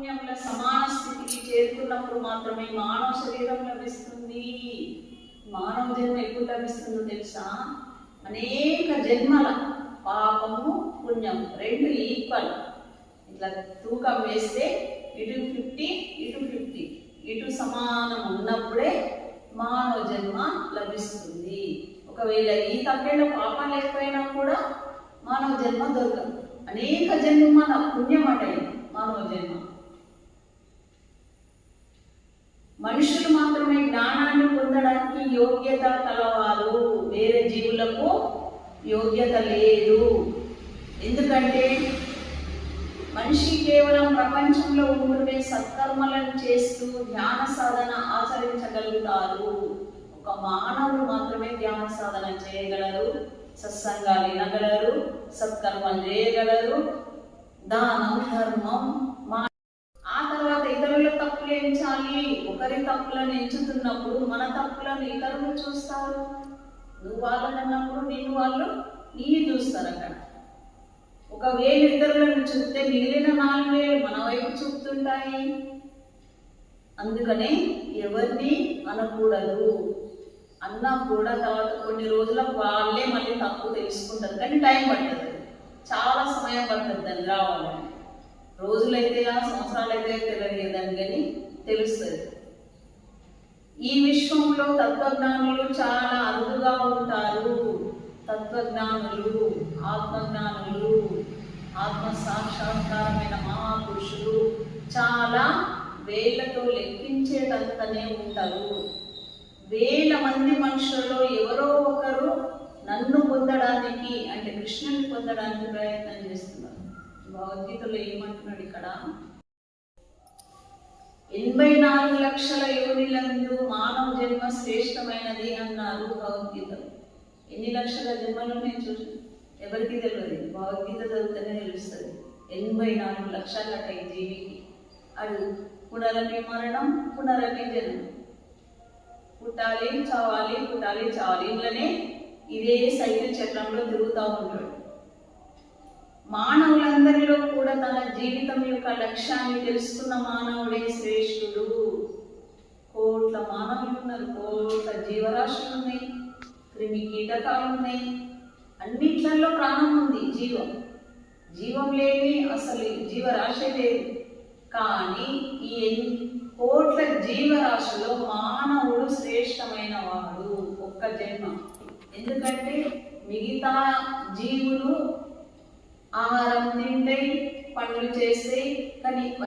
సమాన స్థితికి చేరుకున్నప్పుడు మాత్రమే మానవ శరీరం లభిస్తుంది. మానవ జన్మ ఎప్పుడు లభిస్తుందో తెలుసా? అనేక జన్మల పాపము పుణ్యం రెండు ఈక్వల్ ఇట్లా తూకం వేస్తే ఇటు ఫిఫ్టీ ఇటు ఫిఫ్టీ ఇటు సమానం ఉన్నప్పుడే మానవ జన్మ లభిస్తుంది. ఒకవేళ ఈ తప్పేళ్ళ పాపం లేకపోయినా కూడా మానవ జన్మ దొరకదు. అనేక జన్మల పుణ్యం అంటే మానవ జన్మ మనుషులు మాత్రమే జ్ఞానాన్ని పొందడానికి యోగ్యత కలవారు. వేరే జీవులకు యోగ్యత లేదు. ఎందుకంటే మనిషి కేవలం ప్రపంచంలో ఉండే సత్కర్మలను చేస్తూ ధ్యాన సాధన ఆచరించగలుగుతారు. ఒక మానవుడు మాత్రమే ధ్యాన సాధన చేయగలరు సత్సంగాలు వినగలరు సత్కర్మలు చేయగలరు. దానం ధర్మం మా ఆ తర్వాత ఇతర తప్పులు ఎంచాలి ఒకరి తప్పులను ఎంచుతున్నప్పుడు మన తప్పులను ఇతరులు చూస్తారు. నువ్వు వాళ్ళని అన్నప్పుడు నేను వాళ్ళు నీ చూస్తారు అక్కడ. ఒకవేళ ఇతరులను చూస్తే మిగిలిన నాలుగు వేలు మన వైపు చూపుతుంటాయి. అందుకనే ఎవరిని అనకూడదు. అన్నా కూడా తర్వాత కొన్ని రోజులకు వాళ్ళే మళ్ళీ తప్పు తెలుసుకుంటారు. కానీ టైం పడుతుంది చాలా సమయం పడుతుంది దాన్ని రావాలని రోజులైతే ఆ అయితే తెలియదు దాన్ని కానీ తెలుస్తుంది ఈ విశ్వంలో తత్వజ్ఞానులు చాలా అరుదుగా ఉంటారు. తత్వజ్ఞానులు ఆత్మజ్ఞానులు ఆత్మ సాక్షాత్కారమైన మహాపురుషులు చాలా వేలతో లెక్కించేటంతనే ఉంటారు. వేల మంది మనుషుల్లో ఎవరో ఒకరు నన్ను పొందడానికి అంటే కృష్ణుని పొందడానికి ప్రయత్నం చేస్తున్నారు. భగవద్గీతలో ఏమంటున్నాడు ఇక్కడ? ఎనభై నాలుగు లక్షల యోనిలందు శ్రేష్టమైనది అన్నారు భగవద్గీతలో ఎన్ని లక్షల జన్మలు నేను చూసి ఎవరికి తెలియదు భగవద్గీత చదివితేనే తెలుస్తుంది. ఎనభై నాలుగు లక్షలట ఈ జీవికి. అది పునరపి మరణం పునరపి జన్మ. పుట్టాలి చావాలి పుట్టాలి చావాలి ఇంట్లోనే ఇదే సైకిల్ చక్రంలో తిరుగుతూ ఉంటాడు మానవులందరిలో కూడా తన జీవితం యొక్క లక్ష్యాన్ని తెలుసుకున్న మానవుడే శ్రేష్ఠుడు. కోట్ల మానవులు ఉన్నారు కోట్ల ఉన్నాయి క్రిమి కీటకాలు ఉన్నాయి అన్నిట్లలో ప్రాణం ఉంది జీవం. జీవం లేని అసలు జీవరాశి లేదు. కానీ ఈ కోట్ల జీవరాశిలో మానవుడు శ్రేష్టమైన వాడు ఒక్క జన్మ. ఎందుకంటే మిగతా జీవులు ఆహారం తింటాయి పనులు చేస్తాయి కానీ